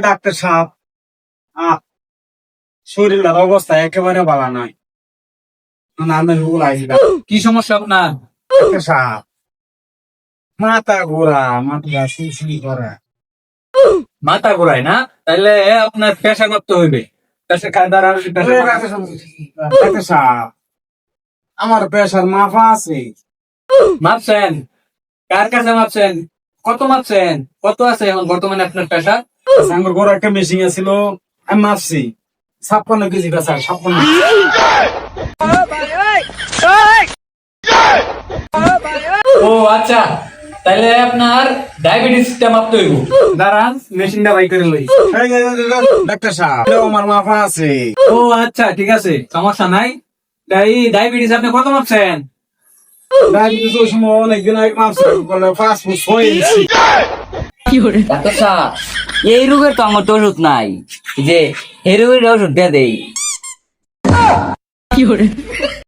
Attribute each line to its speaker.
Speaker 1: Doctor সাহেব শরীরের অবস্থা একেবারে ভালো নয় নামের ভুল আসবে
Speaker 2: কি সমস্যা আপনার?
Speaker 1: ডাক্তার সাহেব মাথা ঘোরা মাথা শিশি করে।
Speaker 2: মাথা ঘোরায় না? তাহলে আপনার প্রেশার মাপতে হইবে।
Speaker 1: ডাক্তার সাহেব, আমার পেশার মাফা আছে।
Speaker 2: মাপছেন? কার কাছে মাপছেন? কত মাপছেন? কত আছে এখন বর্তমানে আপনার প্রেশার
Speaker 1: আমার ঘরে একটা মেশিন আছিল আমি মাপছি ছাপ্পান্ন কেজি প্রেশার ছাপ্পান্ন
Speaker 2: ও আচ্ছা। তাহলে আপনার ডায়াবেটিসটা মাপতে হইব। দাঁড়ান মেশিনটা বাই করে লই।
Speaker 1: ডাক্তার সাহেব। আমার মাফা আছে।
Speaker 2: ও আচ্ছা ঠিক আছে সমস্যা নাই। এই ডায়াবেটিস আপনি কত মাপছেন?
Speaker 1: ডায়াবেটিস ওই সময় অনেকদিন আগে মাপছি বলে ফাস্ট ফুড ছয় ইঞ্চি।
Speaker 3: ডাক্তার সাহেব এই রোগের তো আমার তো ওষুধ নাই। যে এই রোগের ওষুধ দিয়ে দেই।